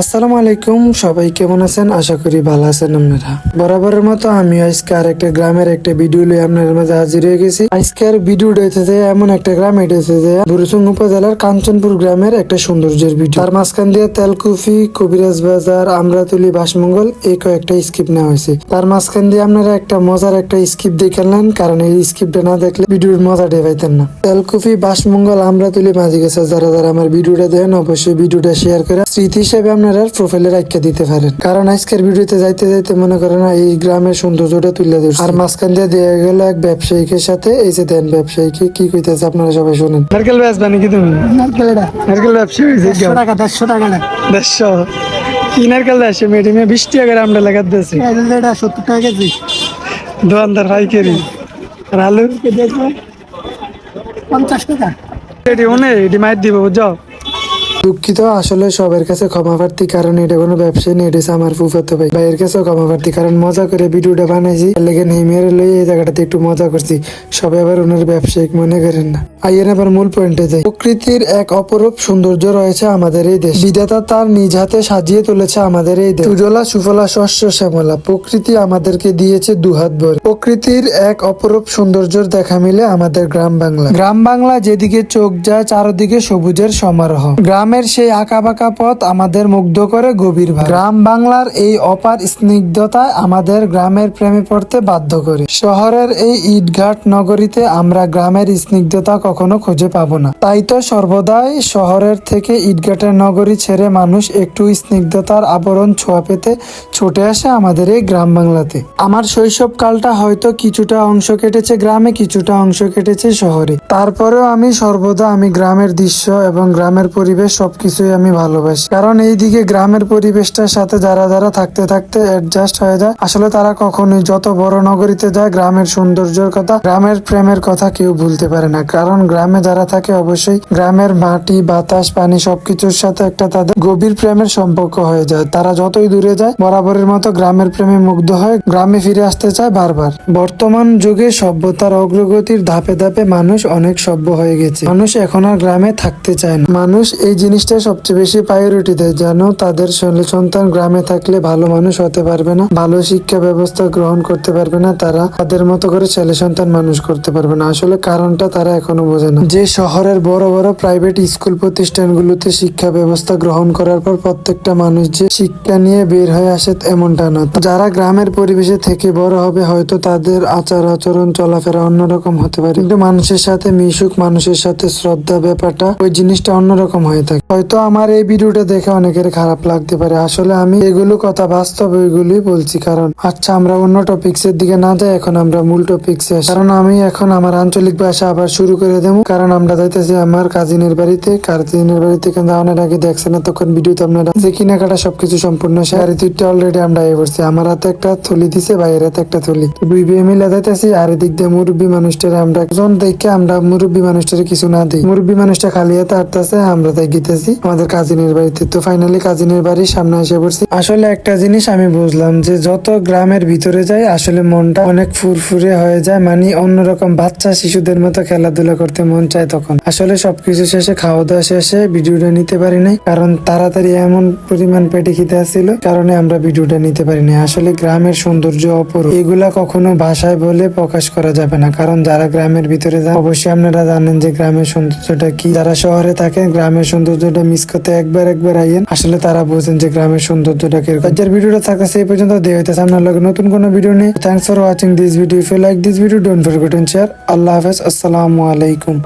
আসসালামু আলাইকুম, সবাই কেমন আছেন? আশা করি ভালো আছেন আপনারা। বরাবরের মতো আমি আজকে আর একটা গ্রামের একটা ভিডিও লিয়ে আপনার মাঝে হাজির হয়ে গেছি। আজকের ভিডিওটা হইতেছে এমন একটা গ্রাম, এটা হচ্ছে যে বুরুসুং উপজেলার কাঞ্চনপুর গ্রামের একটা সৌন্দর্যের ভিডিও। তার মাঝখান দিয়ে তেলকুফি, কবিরাজ বাজার, আমরাতুলি, বাসমঙ্গল এই কয়েকটা স্কিপ নেওয়া হয়েছে। তার মাঝখান দিয়ে আপনারা একটা মজার একটা স্কিপ দেখে নেন, কারণ এই স্কিপটা না দেখলে ভিডিওর মজাটাই পাইতেন না। তেলকুফি, বাসমঙ্গল, আমরাতুলি মাঝি গেছে যারা যারা আমার ভিডিওটা দেখেন, অবশ্যই ভিডিওটা শেয়ার করে, স্মৃতি হিসেবে আপনারা প্রোফাইলে রাখিয়ে দিতে পারেন। কারণ আজকের ভিডিওতে যাইতে যাইতে মনে করেন না এই গ্রামের সৌন্দর্যটা তুলে ধরছে। আর মাঝখান দিয়ে দেওয়া গেল এক ব্যবসায়িকের সাথে এই যে দেন ব্যবসায়ীকে কি কইতেছে আপনারা সবাই শুনেন। নারকেল বেচবা নাকি তুমি? নারকেল ব্যবসা হয়েছে দেড়শো টাকা দেড়শো টাকা দেড়শো? কি নারকেল দেশে মেডিমে বিশ টাকা গ্রাম লাগাত দিয়েছে। সত্তর টাকা কেজি। দোকানদার পাইকারি। আর আলু? পঞ্চাশ টাকা। এটি মনে এটি মাইর দিব বুঝছ? দুঃখিত, আসলে সবার কাছে ক্ষমা প্রার্থী, কারণ এটা কোনো ব্যবসায়ী নেই, এটা আমার ফুফাতো ভাই। ভাইয়ের কাছেও ক্ষমা প্রার্থী, কারণ মজা করে ভিডিওটা বানাইছি। লেগে নেইমের লই এই জায়গাটাতে একটু মজা করছি। সবাই আবার ওনার ব্যবসায়িক মনে করেন না। আইয়েন আবার মূল পয়েন্টে যাই। প্রকৃতির এক অপরূপ সৌন্দর্য রয়েছে আমাদের এই দেশ। বিধাতা তার নিজ হাতে সাজিয়ে তুলেছে আমাদের এই দেশ। সুজলা সুফলা শস্য শ্যামলা, প্রকৃতি আমাদেরকে দিয়েছে দুহাত ভরে। প্রকৃতির এক অপরূপ সৌন্দর্যের দেখা মিলে আমাদের গ্রাম বাংলা। গ্রাম বাংলা যেদিকে চোখ যায়, চারদিকে সবুজের সমারোহ। গ্রামের সেই আঁকা বাঁকা পথ আমাদের মুগ্ধ করে গভীর গ্রাম বাংলার এই অপার স্নিগ্ধতায় আমাদের গ্রামের প্রেমে পড়তে বাধ্য করে। শহরের এই ইটঘাট নগরীতে আমরা গ্রামের স্নিগ্ধতা কখনো খুঁজে পাবো না। তাই তো সর্বদাই শহরের থেকে ইটঘাটের নগরী ছেড়ে মানুষ একটু স্নিগ্ধতার আবরণ ছোঁয়া পেতে ছুটে আসে আমাদের এই গ্রাম বাংলাতে। আমার শৈশব কালটা হয়তো কিছুটা অংশ কেটেছে গ্রামে, কিছুটা অংশ কেটেছে শহরে। তারপরেও আমি সর্বদা আমি গ্রামের দৃশ্য এবং গ্রামের পরিবেশ সবকিছুই আমি ভালোবাসি। কারণ এইদিকে গ্রামের পরিবেশটার সাথে যারা যারা থাকতে থাকতে অ্যাডজাস্ট হয়ে যায়, আসলে তারা কখনোই যত বড় নগরীতে যায়, গ্রামের সৌন্দর্যের কথা, গ্রামের প্রেমের কথা কেউ ভুলতে পারে না। কারণ গ্রামে যারা থাকে, অবশ্যই গ্রামের মাটি, বাতাস, পানি সবকিছুর সাথে একটা তাদের গভীর প্রেমের সম্পর্ক হয়ে যায়। তারা যতই দূরে যায়, বরাবরের মতো গ্রামের প্রেমে মুগ্ধ হয়ে গ্রামে ফিরে আসতে চায় বারবার। বর্তমান যুগে সভ্যতার অগ্রগতির ধাপে ধাপে মানুষ অনেক সভ্য হয়ে গেছে। মানুষ এখন আর গ্রামে থাকতে চায় না। মানুষ এই জিনিসটা সবচেয়ে বেশি প্রায়োরিটি দেয়। যেন তাদের সন্তান গ্রামে থাকলে ভালো মানুষ হতে পারবে না, ভালো শিক্ষা ব্যবস্থা গ্রহণ করতে পারবে না, তারা তাদের মতো করে ছেলে সন্তান মানুষ করতে পারবে না। আসলে কারণটা তারা এখনও বোঝে না। যে শহরের বড় বড় প্রাইভেট স্কুল প্রতিষ্ঠানগুলোতে শিক্ষা ব্যবস্থা গ্রহণ করার পর প্রত্যেকটা মানুষ যে শিক্ষা নিয়ে বের হয়ে আসে এমনটা না। যারা গ্রামের পরিবেশে থেকে বড় হবে, হয়তো তাদের আচার আচরণ, চলাফেরা অন্যরকম হতে পারে। কিন্তু মানুষের সাথে মিশুক, মানুষের সাথে শ্রদ্ধা, ব্যাপারটা ওই জিনিসটা অন্যরকম হয়ে থাকে। হয়তো আমার এই ভিডিওটা দেখে অনেকের খারাপ লাগতে পারে। আসলে আমি এগুলো কথা বাস্তব এগুলোই বলছি। কারণ আচ্ছা আমরা অন্য টপিক্স এর দিকে না যাই এখন আমরা মূল টপিক্সে আসি। কারণ আমি এখন আমার আঞ্চলিক ভাষা আবার শুরু করে দেবো। কারণ আমরা যাইতেছি আমার কাজিনের বাড়িতে কাজিনের বাড়িতে কিন্তু যাওয়ার আগে দেখছেন না তখন ভিডিওতে আপনারা যে কেনাকাটা সবকিছু সম্পূর্ণ শেয়ার দুইটা অলরেডি আমরা এ করছি। আমার হাতে একটা থলি দিছে ভাইয়ের হাতে একটা থলি। দুই বিয়ে মিলে যাইতেছি আর এদিক দিয়ে মুরব্বী মানুষটারে আমরা একজন দেখে আমরা মুরব্বী মানুষটারে কিছু না দিই। মুরব্বী মানুষটা খালি হাতে হাঁটতেছে আমরা তাই গিতেছি আমাদের কাজিনের বাড়িতে। তো ফাইনালি কাজিনের বাড়ির সামনে এসে পড়ছি। আসলে একটা জিনিস আমি বুঝলাম যে যত গ্রামের ভিতরে যাই, আসলে মনটা অনেক ফুরফুরে হয়ে যায়। মানে অন্যরকম বাচ্চা শিশুদের মতো খেলাধুলা করতে মন চায় তখন। আসলে সবকিছু শেষে খাওয়া দাওয়া শেষে ভিডিওটা নিতে পারি নাই। কারণ তাড়াতাড়ি এমন পরিমাণ পেটে খিদে আসছিল কারণে আমরা ভিডিওটা নিতে পারি নাই। আসলে গ্রামের সৌন্দর্য অপরূপ। এগুলা কখনো ভাষায় বলে প্রকাশ করা যাবে না। কারণ যারা গ্রামের ভিতরে যায় অবশ্যই আপনারা জানেন যে গ্রামের সৌন্দর্যটা কি। যারা শহরে থাকেন, গ্রামের সৌন্দর্যটা মিস করতে একবার একবার আইয়েন। আসলে তারা বোঝেন যে গ্রামের সৌন্দর্যটা কীরকম। যার ভিডিওটা থাকছে এই পর্যন্ত দেওয়া হইতেছে আপনার লগে নতুন কোনো ভিডিও নেই thanks for watching this video if you like this video don't forget share আল্লাহ হাফেজ। আসসালামু আলাইকুম।